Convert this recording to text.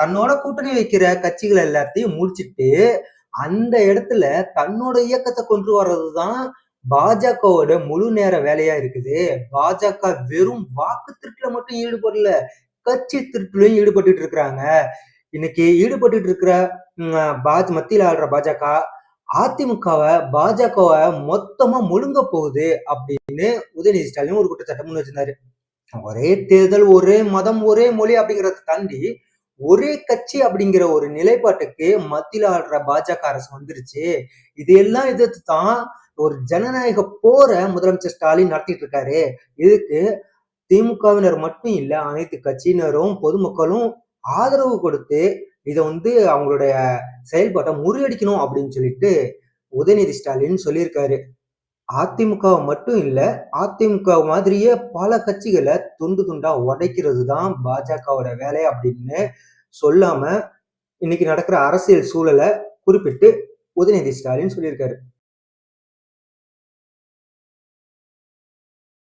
தன்னோட கூட்டணி வைக்கிற கட்சிகள் எல்லாத்தையும் முடிச்சிட்டு, அந்த இடத்துல தன்னோட இயக்கத்தை கொண்டு வர்றதுதான் பாஜகவோட முழு நேர வேலையா இருக்குது. பாஜக வெறும் வாக்கு திருட்டுல மட்டும் ஈடுபடல. கட்சி திருட்டுலையும் ஈடுபட்டு இருக்கிறாங்க. இன்னைக்கு ஈடுபட்டு இருக்கிற பாஜ் மத்தியில் ஆள்ற பாஜக, அதிமுகவை பாஜகவை மொத்தமா முழுங்க போகுது அப்படின்னு உதயநிதி ஸ்டாலின் ஒரு குற்றச்சாட்டம் முன் வச்சிருந்தாரு. ஒரே தேர்தல், ஒரே மதம், ஒரே மொழி அப்படிங்கிறத தாண்டி, ஒரே கட்சி அப்படிங்கிற ஒரு நிலைப்பாட்டுக்கு மத்தியில் ஆடுற பாஜக அரசு வந்துருச்சு. இதையெல்லாம் எதிர்த்து தான் ஒரு ஜனநாயக போரை முதலமைச்சர் ஸ்டாலின் நடத்திட்டு இருக்காரு. இதுக்கு திமுகவினர் மட்டும் இல்ல, அனைத்து கட்சியினரும், பொதுமக்களும் ஆதரவு கொடுத்து, இதை வந்து அவங்களுடைய செயல்பாட்டை முறியடிக்கணும் அப்படின்னு சொல்லிட்டு உதயநிதி ஸ்டாலின் சொல்லியிருக்காரு. அதிமுகவை மட்டும் இல்ல, அதிமுக மாதிரியே பல கட்சிகளை துண்டு துண்டா உடைக்கிறது தான் பாஜகவோட வேலை அப்படின்னு சொல்லாம, இன்னைக்கு நடக்கிற அரசியல் சூழலை குறிப்பிட்டு உதயநிதி ஸ்டாலின் சொல்லியிருக்காரு.